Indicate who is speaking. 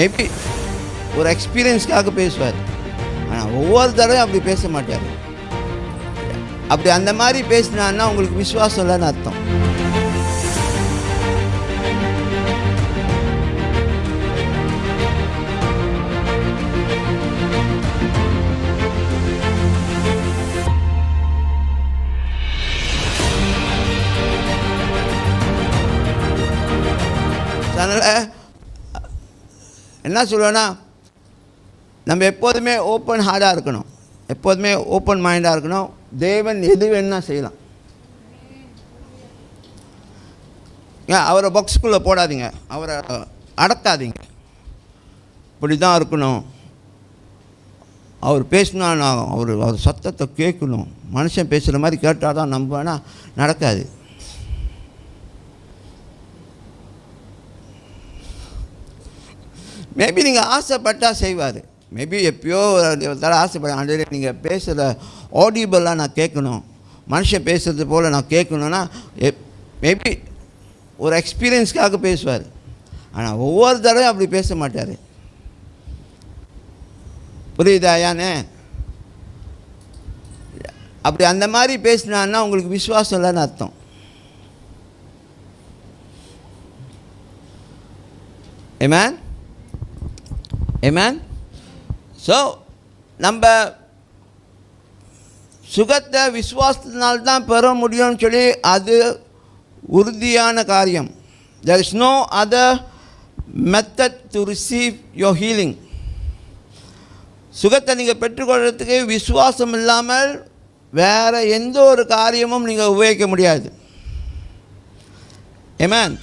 Speaker 1: Maybe ஒரு எக்ஸ்பீரியன்ஸ்க்காக பேசுவார். ஆனால் ஒவ்வொரு தடவையும் அப்படி பேச மாட்டார். அப்படி அந்த மாதிரி பேசினான்னா உங்களுக்கு விசுவாசம் இல்லைன்னு அர்த்தம். அதனால் என்ன சொல்லுவேன்னா நம்ம எப்போதுமே ஓப்பன் ஹார்டாக இருக்கணும். எப்போதுமே ஓப்பன் மைண்டாக இருக்கணும். தேவன் எது வேணும்னா செய்யலாம். ஏன் அவரை பாக்ஸுக்குள்ளே போடாதீங்க. அவரை அடக்காதீங்க இப்படி தான் இருக்கணும். அவர் பேசினா நான் அவர் அவர் சத்தத்தை கேட்கணும். மனுஷன் பேசுகிற மாதிரி கேட்டால் தான் நம்புவேன்னா நடக்காது. மேபி நீங்கள் ஆசைப்பட்டால் செய்வார். மேபி எப்பயோ ஒரு தடவை ஆசைப்பட ஆண்டு நீங்கள் பேசுகிற ஆடியபிளாக நான் கேட்கணும். மனுஷன் பேசுறது போல் நான் கேட்கணுன்னா எப் மேபி ஒரு எக்ஸ்பீரியன்ஸ்க்காக பேசுவார். ஆனால் ஒவ்வொரு தடவையும் அப்படி பேச மாட்டார். புரியுதா யானே? அப்படி அந்த மாதிரி பேசினான்னா உங்களுக்கு விசுவாசம் இல்லைன்னு அர்த்தம். ஏமேன் ஏமேன் ஸோ நம்ம சுகத்தை விஸ்வாசத்தினால்தான் பெற முடியும்னு சொல்லி அது உறுதியான காரியம். There is no other method to receive your healing சுகத்தை நீங்கள் பெற்றுக்கொள்கிறதுக்கு விசுவாசம் இல்லாமல் வேறு எந்த ஒரு காரியமும் நீங்கள் உபயோகிக்க முடியாது. ஏமேன்